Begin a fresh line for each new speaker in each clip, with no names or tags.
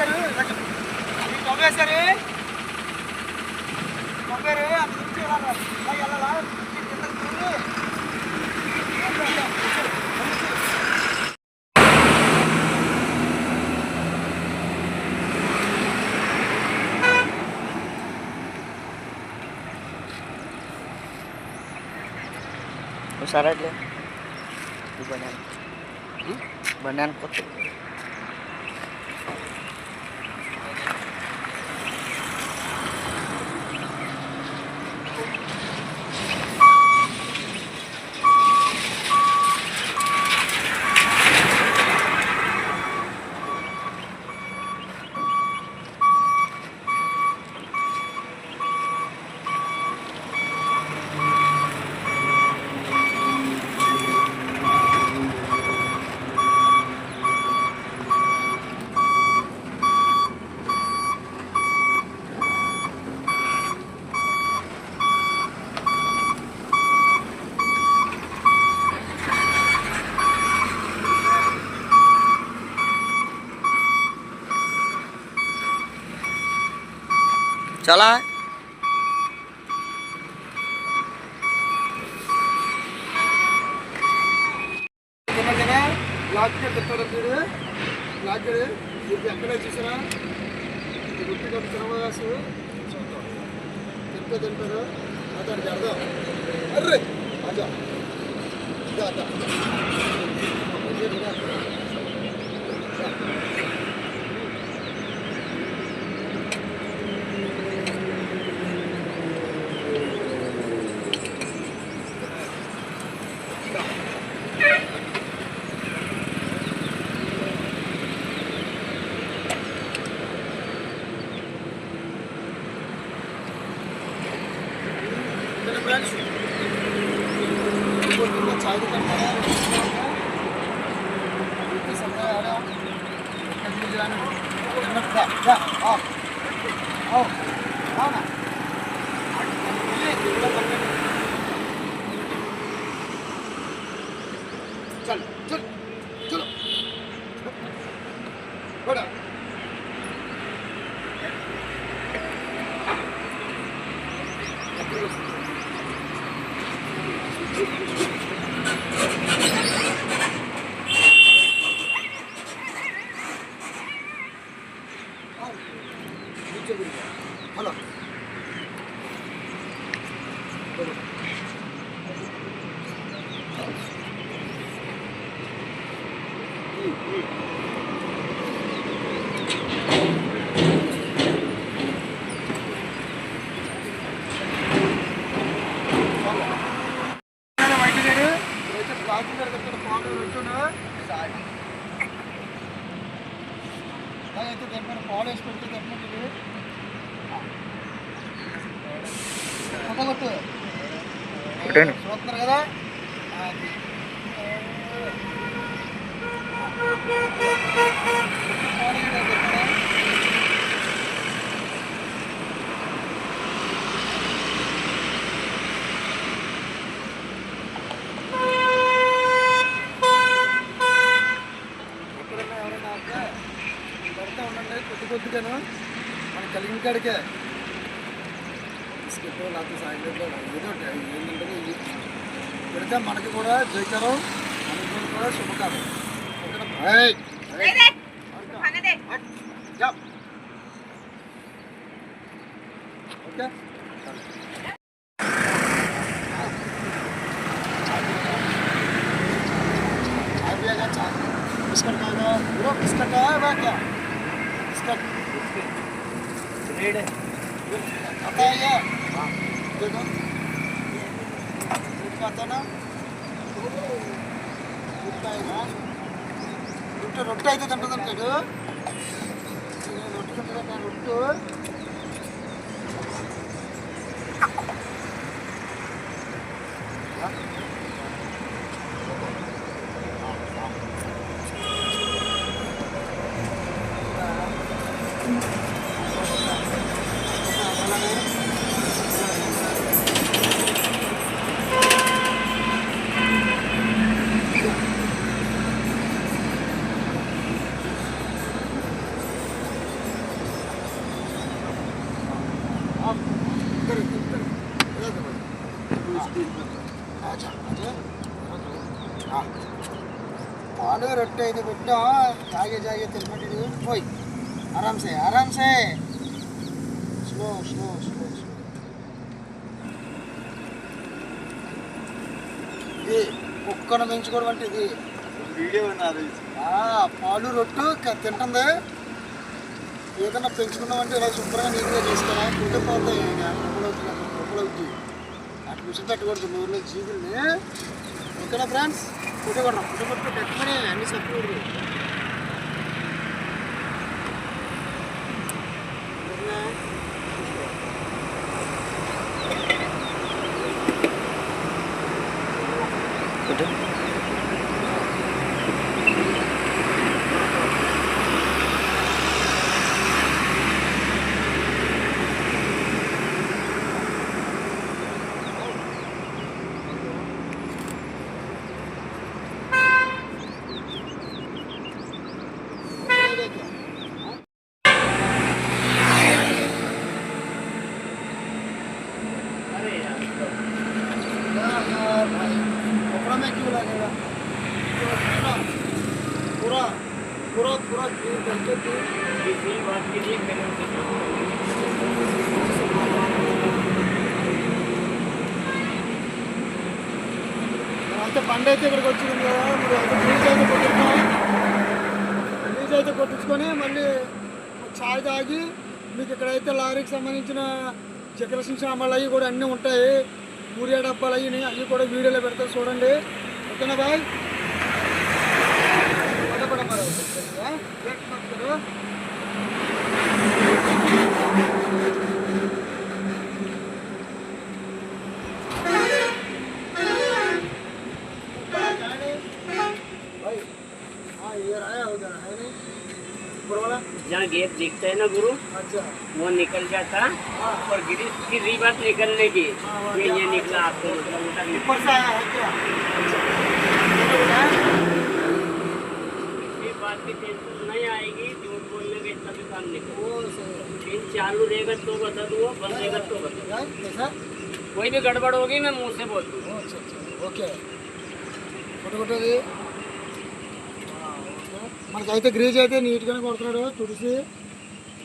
వేశారు ఈ టవ్ వేశారు టవ్వారు అంత నుంచి వెళ్ళాలా ఇలా వెళ్ళాలా ఈ కిందకి దూరి. అంతే, అంతే. ఇది ఎక్కడ చూసారా గుట్టి కొట్టి తినవాసు తింటూ తింటారు అతడు జరదాం అర్రే అదా ఇదా అదా Thank you. ఆపితే పెడతా ఉండండి కొద్ది కొద్దిగాను. మనకు కలిగిన కాడికే లేకపోతే సాయంత్రం ఏదో ఒకటి ఏంటంటే ఇది పెడితే మనకి కూడా జయకరం మనకి కూడా శుభకరం ఓకేనా? ఏయ్! ఏయ్! హట్! జా. ఓకే आइए जा चा बिस्किट का दो ब्रो बिस्किट है वह क्या बिस्किट
रेड
आता है ये రొట్టె అయితే తింటుంది అంటాడు రొట్టె తింటుందంట రొట్టు. ఇది కుక్కను పెంచుకోవడం అంటే ఇది.
వీడియో
పాలు రొట్టు తింటుంది. ఏదైనా పెంచుకున్నామంటే ఇలా శుభ్రంగా నీట్గా చేసుకోవాలి కుట్టే పోతాయి అవుతుంది అట్లా విషయం పెట్టకూడదు నూరులో జీవుల్ని. ఓకేనా ఫ్రెండ్స్? కుట్టకూడదు కుట్టబట్టు పెట్టమని అన్ని చెప్పకూడదు కొట్టించుకొని మళ్ళీ చాయ్ తాగి మీకు ఇక్కడైతే లారీకి సంబంధించిన చక్కెర సామాన్లు అవి కూడా అన్నీ ఉంటాయి. ఊరియా డబ్బాలు అవి అవి కూడా వీడియోలో పెడతారు చూడండి. ఓకేనా బాయ్? పడపడ మరి
ना गुरु
अच्छा
वो निकल जाता
हाँ
और गिरी की रही बात निकलने की
हाँ, हाँ,
ये ये
हाँ,
निकला आपको मोटा मोटा निकला।
ऊपर से आया है क्या
ये बात की टेंशन नहीं आएगी झूठ बोलने का इतना भी काम नहीं करो
वो सही
फिर चालू रहेगा तो बता दूंगा बंद रहेगा तो बता
है कैसा
कोई भी गड़बड़ होगी मैं मुंह से बोल दूंगा
ఓ, అచ్చా, అచ్చా. ఓకే కొట్టు కొట్టేది మనకైతే గ్రీజ్ అయితే నీట్గానే కొడుతున్నాడు తుడిసి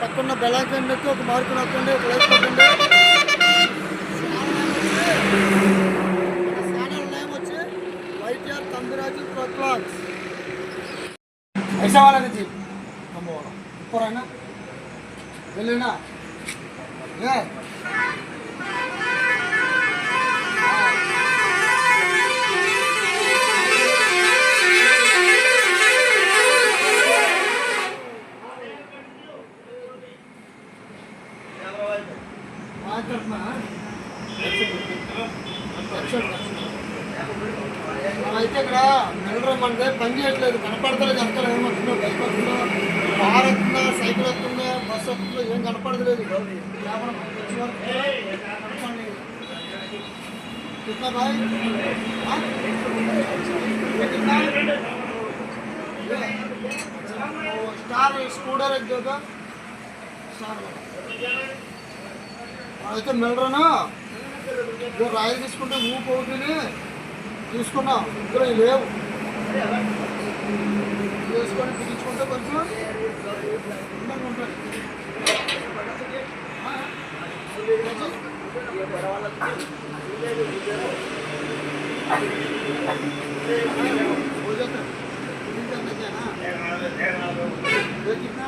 పక్కన బెలాంకన్ నొక్కి ఒక మార్కు నొక్కండి ఒక లైఫ్ నొక్కండి వైటిఆర్ తందిరాజు వెళ్ళినా? ఏ? అయితే ఇక్కడ నెలరం అంటే పని చేయట్లేదు కనపడతలేదు అక్కడ ఏమవుతుందో బైక్ వస్తుందో కార్ వస్తుందా సైకిల్ వస్తుందా బస్సు వస్తుందో ఏం కనపడతలేదు వ్యాపారం వచ్చే వరకు కనపడలేదు. कितना भाई हाँ? ये कितना ये अच्छा, वो स्टार स्कूटर एक दो दो स्टार वाला అయితే మిల్లరనా ఇదో రాయలు తీసుకుంటే ఊపు అవుతుంది తీసుకున్నాం ఇద్దరు లేవు తీసుకొని బిగించుకుంటే కొంచెం అందంగా ఉంటుంది ఆ? हो जाता है बिगिन करने के ना ये कितना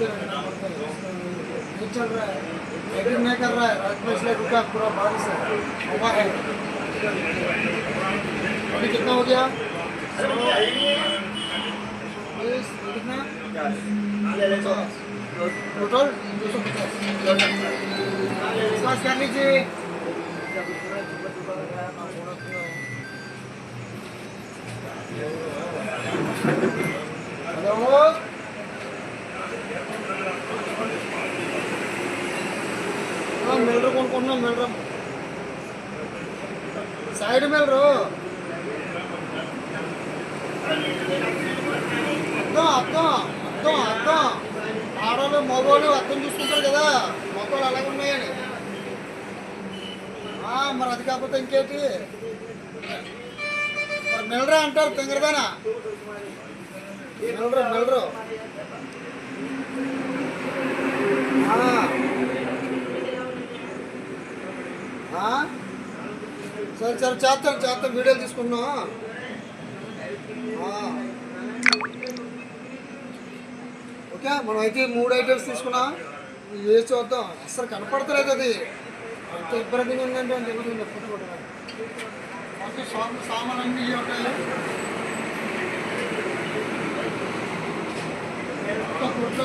है ये चल रहा है। लेकिन नहीं कर रहा है। रात में इसलिए रुका पूरा बारिश है हवा है। अभी कितना हो गया? टोटल दो सौ पचास। कर लीजिए। हेलो। మనం కొనుక్కుంటున్నాం మిల్లరం సైడ్ మిల్లరు అర్థం అర్థం అర్థం అర్థం ఆడవాళ్ళు మగవాళ్ళు అర్థం చూసుకుంటారు కదా. మగవాళ్ళు అలాగే ఉన్నాయని మరి అది కాకపోతే ఇంకేంటి? మరి మిల్లరా అంటారు తింగరదానా? మిల్లరు మిల్లరు సరే సరే చేస్తాను చేస్తాను వీడియోలు తీసుకున్నాం ఓకే మనం అయితే మూడు ఐటమ్స్ తీసుకున్నాం. ఏ చూద్దాం అసలు కనపడతలేదు అది. అంత ఇబ్బందిగా ఉందంటే అంత ఇబ్బంది ఉంది ఫోటో కొట్టడానికి ఓకే షాప్ సామాన్ అన్నీ ఇవి ఉంటాయి మొత్తం కొట్లు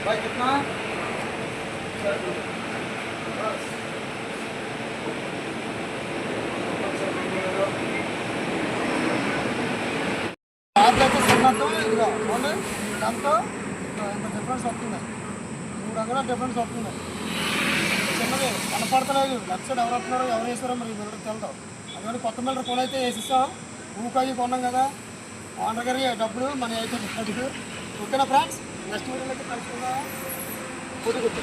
भाई कितना बस ఆర్డర్ సున్నతో ఇదిగో అవును దాంతో ఇంత డిఫరెన్స్ వస్తుంది మూడు అంగళ డిఫరెన్స్ వస్తుంది చిన్నది కనపడతలేదు లక్ష ఎవరు వస్తున్నారో ఎవరు వేసారో మరి మిల్లర్ తెలుదాం అందుకని కొత్త మిల్లర్ కొనైతే వేసిస్తాం ఊకాయి కొన్నాం కదా ఓనర్ గారి డబ్బులు మన అయితే అడుగు ఓకేనా ఫ్రెండ్స్? నెక్స్ట్ వీడియోలో అయితే కలుసుకుందాం. కొద్ది కొద్ది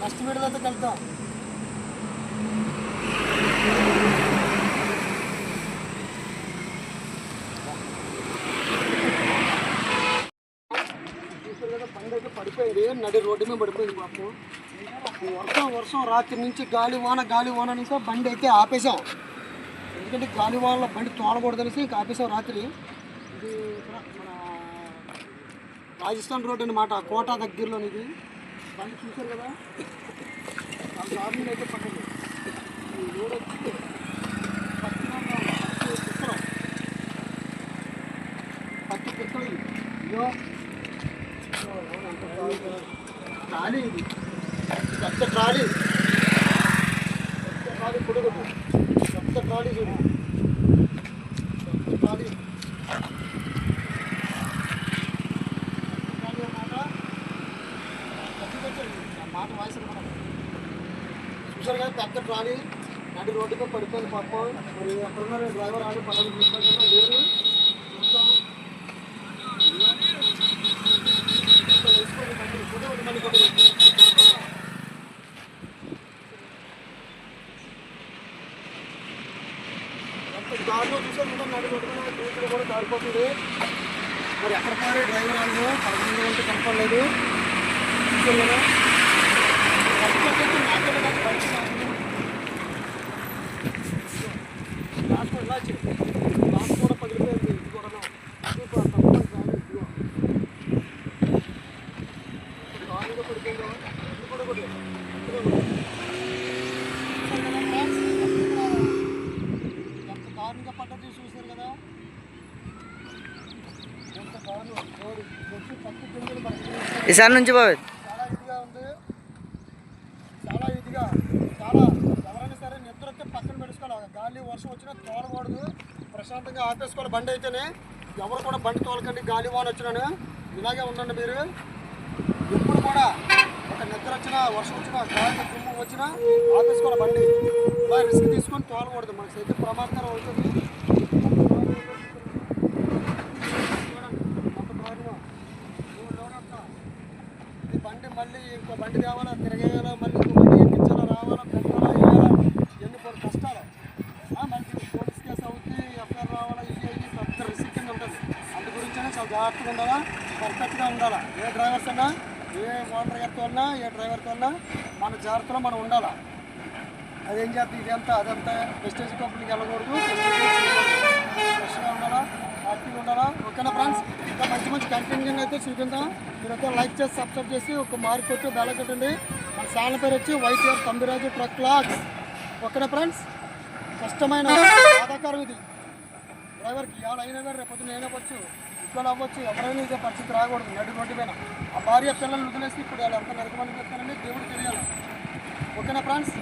నెక్స్ట్ వీడియోలో అయితే కలుద్దాం. బండి అయితే పడిపోయింది నడి రోడ్డు మీద పడిపోయింది పాపం వర్షం వర్షం. రాత్రి నుంచి గాలి వాన గాలి వాన అనేసి బండి అయితే ఆపేసాం ఎందుకంటే గాలి వానలో బండి తోలకూడదనేసి ఇంకా ఆపేసాం రాత్రి. ఇది మన రాజస్థాన్ రోడ్ అనమాట కోటా దగ్గరలో ఇది. బండి చూశారు కదా? అయితే పక్కది ఈ రోడ్ వచ్చి పశ్చిమంగా ఉంది. పచ్చి పిక్కలు పచ్చి పిక్కలు ట్రాలీ. ఇది పెద్ద ట్రాలీ. పెద్ద ట్రాలీ పొడుగు పెద్ద ట్రాలీ చూడు పెద్ద ట్రాలీ ట్రాలీ అన్నమాట పెద్ద పెద్ద నా మాట వాయిస్ చూసారు కదా పెద్ద ట్రాలీ నడి రోడ్డుపై పడిపోయింది పాపం. మరి ఎక్కడున్నారు డ్రైవర్ ఆడి పనులు తీసుకుంటున్నా లేరు. చూద్దాం దారిలో చూసారు ఇంకా నడి కొట్టుకుని దూసులు కూడా కాలిపోతుంది మరి ఎక్కడ డ్రైవర్ వాళ్ళు పదకొండు గంటలు కనపడలేదు. చూసారు కదా కష్టపడి నాకే నాకు బయట రాదు. లాస్ట్ ఇలా వచ్చింది లాస్ట్ కూడా పగిలిపోయింది ఇది కూడా ఇది కూడా తప్పకుండా కాదు, ఇదిగో. ఇప్పుడు దారుణంగా పడిపోయిందో, ఇది కూడా కూడా. ఇదిగో. చూసారు కదా friends? ఎంత దారుణంగా పడ్డది చూసారు కదా ఎంత దారుణం రోడ్డు వచ్చి పక్క గింజలు మనకి
ఈసారి నుంచి బాబు
చాలా ఇదిగా ఉంది చాలా ఇదిగా చాలా ఎవరైనా సరే నిద్ర వస్తే పక్కన పెట్టుకోవాలి గాలి వర్షం వచ్చినా తోలకూడదు ప్రశాంతంగా ఆపేసుకోవాలి బండి అయితేనే ఎవరు కూడా బండి తోలకండి గాలి వాన వచ్చినాను ఇలాగే ఉండండి మీరు ఎప్పుడు కూడా ఒక నిద్ర వచ్చినా వర్షం వచ్చినా గాలి దుమ్ము వచ్చినా ఆపేసుకోవాలి బండి. ఇలా రిస్క్ తీసుకొని తోలకూడదు మనకి అయితే ప్రమాదకరం అవుతుంది చూడండి అంత దారుణం. నువ్వు లోనట్లా. ఈ బండి మళ్ళీ ఇంకో బండి కావాలా తిరగేయాలా మళ్ళీ ఇంకో బండి ఎక్కించాలా రావాలా పెట్టాలా వేయాలా ఇవన్నీ కొన్ని కష్టాలు. మళ్ళీ పోలీస్ కేసు అవుతుంది ఎఫ్ఐఆర్ రావాలా ఇది ఇది పెద్ద రిస్క్ కింద ఉంటుంది. అందు గురించైనా చాలా జాగ్రత్తగా ఉండాలా పర్ఫెక్ట్గా ఉండాలా. ఏ డ్రైవర్స్ అన్నా ఏ ఓనర్ గారితో ఉన్నా ఏ డ్రైవర్తో ఉన్నా మన జాగ్రత్తలో మనం ఉండాలా. అదేం చేస్తుంది ఇదంతా అదంతా ప్రెస్టేజ్ కంపెనీకి వెళ్ళకూడదు ఫ్రెష్గా ఉండాలా హ్యాపీగా ఉండాలా ఓకేనా ఫ్రెండ్స్ ఇంకా మంచి మంచి కంటెంట్ అయితే చూపిందా మీరైతే లైక్ చేసి సబ్స్క్రైబ్ చేసి ఒక మార్క్ వచ్చి బెలకట్టండి కొట్టండి. మన ఛానల్ పేరు వచ్చి వైటీఆర్ తమ్మిరాజు ట్రక్ లాగ్స్ ఓకేనా ఫ్రెండ్స్ కష్టమైన బాధాకరం ఇది. డ్రైవర్కి ఏడైనా కానీ రేపు పొద్దున అయినవచ్చు ఇక్కడ అవ్వచ్చు. ఎవరైనా ఇదే పరిస్థితి రాకూడదు. నడు రోడ్డు పైన ఆ భార్య పిల్లల్ని వదిలేసి ఇప్పుడు వాళ్ళు ఎంత నరకమని చెప్తారని దేవుడు తెలియాలి. ఓకేనా ఫ్రెండ్స్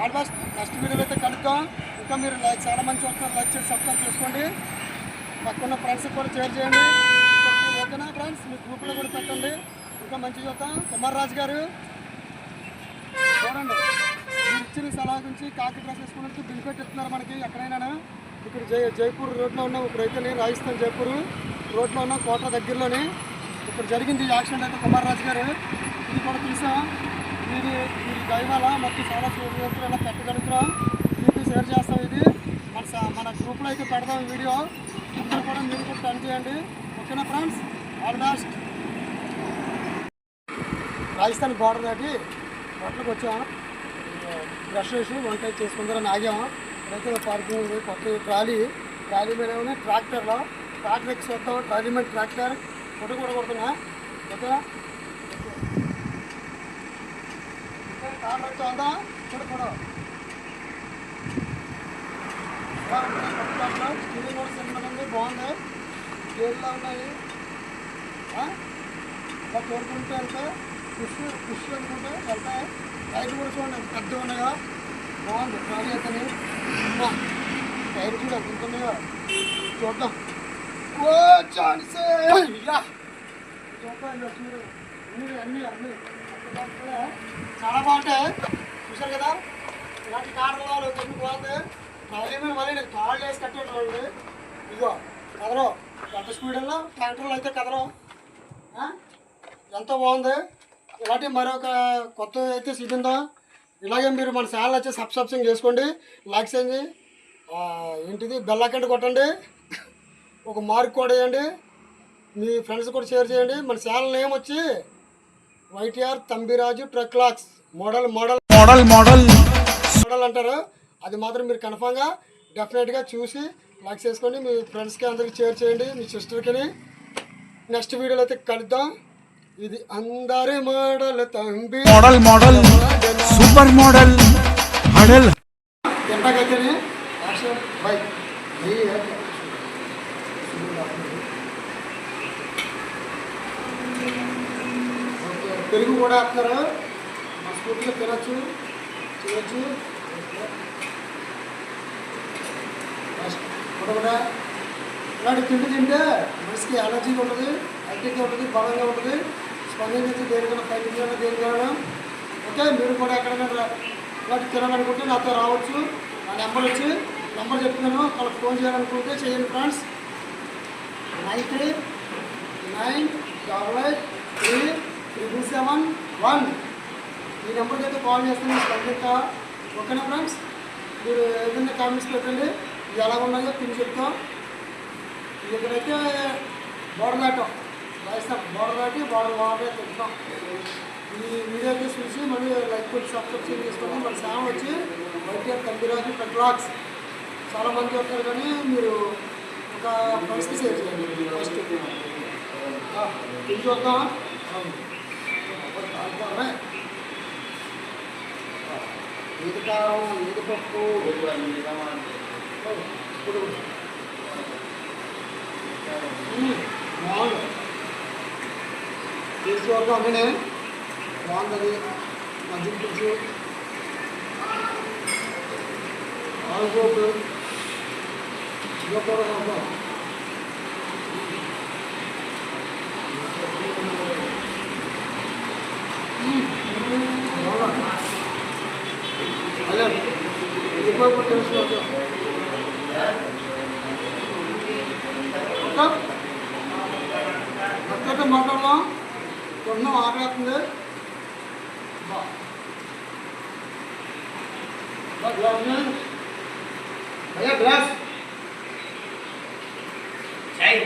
ఆల్ బెస్ట్. నెక్స్ట్ వీడియోలో అయితే కలుద్దాం. ఇంకా మీరు లైక్ చాలా మంచి వస్తున్నారు లైక్ చేసి సబ్స్క్రైబ్ చేసుకోండి. పక్కన ఫ్రెండ్స్కి కూడా షేర్ చేయండి. ఫ్రెండ్స్ మీ గ్రూప్లో కూడా పెట్టండి. ఇంకా మంచి చూద్దాం కుమార్ రాజు గారు. చూడండి. మీరు ఇచ్చిన సలహా గురించి కాకి డ్రెస్ వేసుకున్నట్టు బిల్ పెట్టిస్తున్నారు మనకి ఎక్కడైనా ఇక్కడ జై జైపూర్ రోడ్లో ఉన్నాం ఇప్పుడైతే నేను రాజస్థాన్ జైపూర్ రోడ్లో ఉన్నాం కోట దగ్గరలోనే ఇక్కడ జరిగింది ఈ యాక్సిడెంట్ అయితే కుమార్ రాజు గారు. ఇది కూడా తీసాం ఇది ఇది దైవాల మొత్తం చాలా సూర్యులు ఇలా పెట్టగలుగుతున్నాం మీకు షేర్ చేస్తాం ఇది. మన మన గ్రూప్లో అయితే పెడదాం వీడియో. ఇప్పుడు కూడా మీరు కూడా టర్న్ చేయండి. ఓకేనా ఫ్రెండ్స్? ఆల్మోస్ట్ రాజస్థాన్ బార్డర్ దాటి హోటల్కి వచ్చాము. బ్రష్ వేసి వంకాయ చేసుకుందరని ఆగాము. రైతుల పార్కింగ్ ఉంది కొత్త ట్రాలీ ట్రాలీ మీద ఏమైనా ట్రాక్టర్లో. ట్రాక్టర్ ఎక్స్ వద్దాం ట్రాలీ మీద ట్రాక్టర్. ఫోటో కూడా కొడుతున్నా. ఓకే కార్లు స్టీరింగ్ కూడా సినిమా ఉంది. బాగుంది. గేర్లా ఉన్నాయి. అలా కోరుకుంటూ వెళ్తే కృషి కృషి అనుకుంటే వెళ్తా టైర్ కూడా చూడండి పెద్ద పెద్దగా ఉన్నాయో బాగుంది ఖాళీ అతని టైర్ కూడా ఎంత ఉన్నాయో చూద్దాం. ఓ ఛాన్సే! యా! చూద్దాం ఇంకా చూడు. చాలా బాగుంటాయి. చూసారు కదా? ఇలాంటి కార్లు వాళ్ళు కొన్ని బాగుంది ట్రాలీ మీద మళ్ళీ నేను కాళ్ళు వేసి కట్టేటోళ్ళు ఇదిగో కదరం. ఎంత స్పీడ్ వెళ్ళా ట్రాక్టర్లు అయితే కదరం. ఎంతో బాగుంది? ఇలాంటి మరొక కొత్త అయితే చూపిందాం ఇలాగే మీరు మన ఛానల్ వచ్చి సబ్స్క్రిప్షన్ చేసుకోండి. లైక్ చేయండి. ఏంటిది? బెల్లకంట కొట్టండి. ఒక మార్క్ కూడా వేయండి. మీ ఫ్రెండ్స్ కూడా షేర్ చేయండి. మన ఛానల్ నేమ్ వచ్చి YTR Thambiraju truck logs model model
model model
model అంటారు. అది మాత్రం మీరు కన్ఫామ్గా డెఫినెట్గా చూసి లైక్ చేసుకోండి. మీ ఫ్రెండ్స్కి అందరికి షేర్ చేయండి. మీ సిస్టర్కి నెక్స్ట్ వీడియోలో అయితే కలుద్దాం. ఇది అందరి మోడల్ తంబి.
Model model. Super model. హడల్
ఎంతకైతేనే పెరుగు కూడా వేస్తున్నారు మా స్కూటీలో తినచ్చు చేయొచ్చు. కూడా కూడా. ఇలాంటి తిండి తింటే మనిషికి ఎనర్జీగా ఉంటుంది యాక్టివ్గా ఉంటుంది బలంగా ఉంటుంది. స్పందించి దేనికైనా ఫైటింగ్ దేనికైనా ఓకే మీరు కూడా ఎక్కడికైనా ఇలాంటి తినాలనుకుంటే నాతో రావచ్చు. నా నెంబర్ వచ్చి నెంబర్ చెప్తున్నాను. వాళ్ళకి ఫోన్ చేయాలనుకుంటే చేయండి friends. Nine three nine double eight three triple seven one. ఈ నెంబర్కి అయితే కాల్ చేస్తాను స్పందిస్తా ఓకేనా ఫ్రెండ్స్? మీరు ఏదైనా కామెంట్స్ పెట్టండి. ఇది ఎలా ఉన్నాయో పిన్ చెప్తాం. ఇక్కడైతే బోర్డర్ దాటాం రాజస్థాన్ బోర్డర్ దాటి బోర్డర్ వాటర్ తింటాం ఈ వీడియో చూసి మళ్ళీ లైక్ కొట్టి సబ్స్క్రైబ్ చేసుకోండి మన ఛానల్ వచ్చి వైటీఆర్ కందిరాజు పెట్రాక్స్. చాలా మంది వస్తారు కానీ మీరు ఒక ఫ్రెండ్స్కి షేర్ చేయండి. ఫస్ట్ ఇది చూద్దాం ఏది కారం ఏది పప్పు? ఇప్పుడు మ్మ్, బాగుంది తీసి చూద్దాం అందుకనే బాగుంది మజ్జిగ పులుసు ఆలుగోపు ఇదో కూర చూద్దాం హలో ఇప్పుడు తెలుసుకోవచ్చు అక్కడ కొన్నాం ఆకలేస్తుంది బా. బా, గ్లాస్ నే. భయ్యా గ్లాస్
చాయ్